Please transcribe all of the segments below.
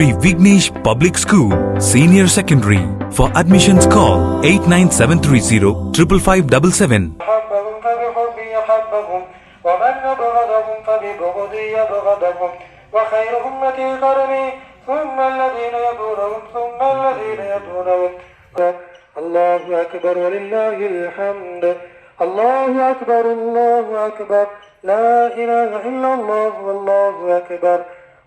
Sri Vignesh Public School, Senior Secondary. For admissions, call 89730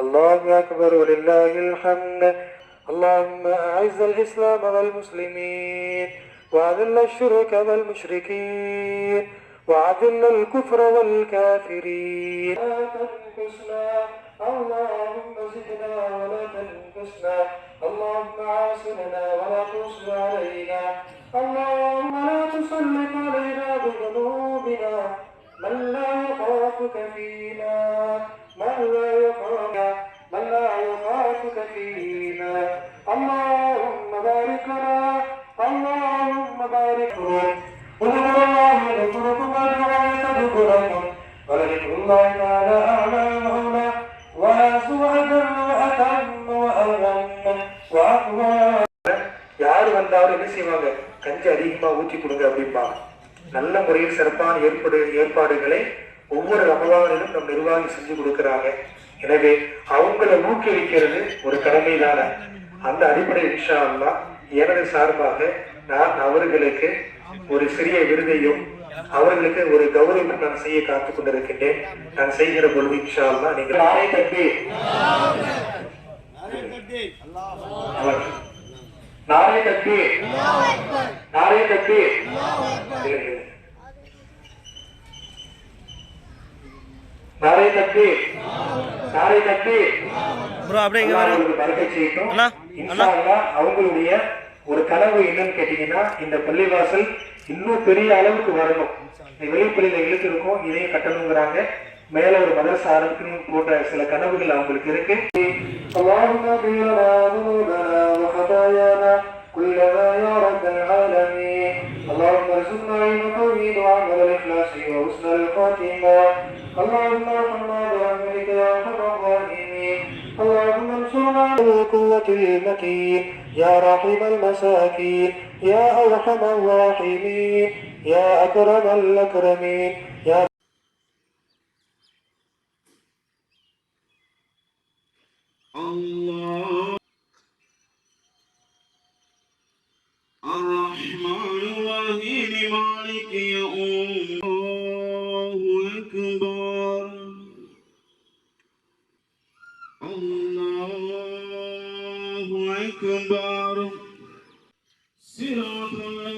الله أكبر ولله الحمد اللهم أعز الإسلام والمسلمين وأذل الشرك والمشركين وأذل الكفر والكافرين لا تنقصنا اللهم زدنا ولا تنقصنا اللهم عاصمنا ولا تنصر علينا اللهم لا تسلط علينا بذنوبنا من لا يخافك فينا الله يذكركم أجرا يذكركم வந்தாலும் என்ன கஞ்சி அதிகமா ஊற்றி கொடுங்க அப்படிம்பா நல்ல முறையில் சிறப்பான ஏற்படு ஏற்பாடுகளை ஒவ்வொரு அமலாளர்களும் நம் நிர்வாகி செஞ்சு கொடுக்கிறாங்க எனவே அவங்களை ஊக்குவிக்கிறது ஒரு கடமை அந்த அடிப்படை விஷயம் அல்லா எனது சார்பாக நான் அவர்களுக்கு ஒரு சிறிய விருதையும் அவர்களுக்கு ஒரு கௌரவம் நான் செய்ய காத்துக் கொண்டிருக்கின்றேன் நான் செய்கிற பொழுது நீங்கள் ஆரை தட்டி நாரே தட்டி நாரே தட்டி நாரே தட்டி நாரே தட்டி ப்ரோ அவங்களுடைய ஒரு கனவு என்னன்னு கேட்டீங்கன்னா இந்த பள்ளிவாசல் இன்னும் பெரிய அளவுக்கு வரணும் வெளிப்பள்ளியில இழுத்து இருக்கும் இதையும் கட்டணுங்கிறாங்க மேல ஒரு மதரச ஆரம்பிக்கணும் போன்ற சில கனவுகள் அவங்களுக்கு இருக்கு اللهم ارزقنا علما طويلا وعملا اخلاصا وحسن الخاتمه اللهم صل على محمد وعلى ال محمد اللهم انصرنا على قوة المتين يا رحم المساكين يا أرحم الراحمين يا أكرم الأكرمين يا الله الرحمن الرحيم مالك يوم الله أكبر صراط الله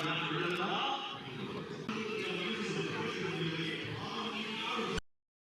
Obrigado,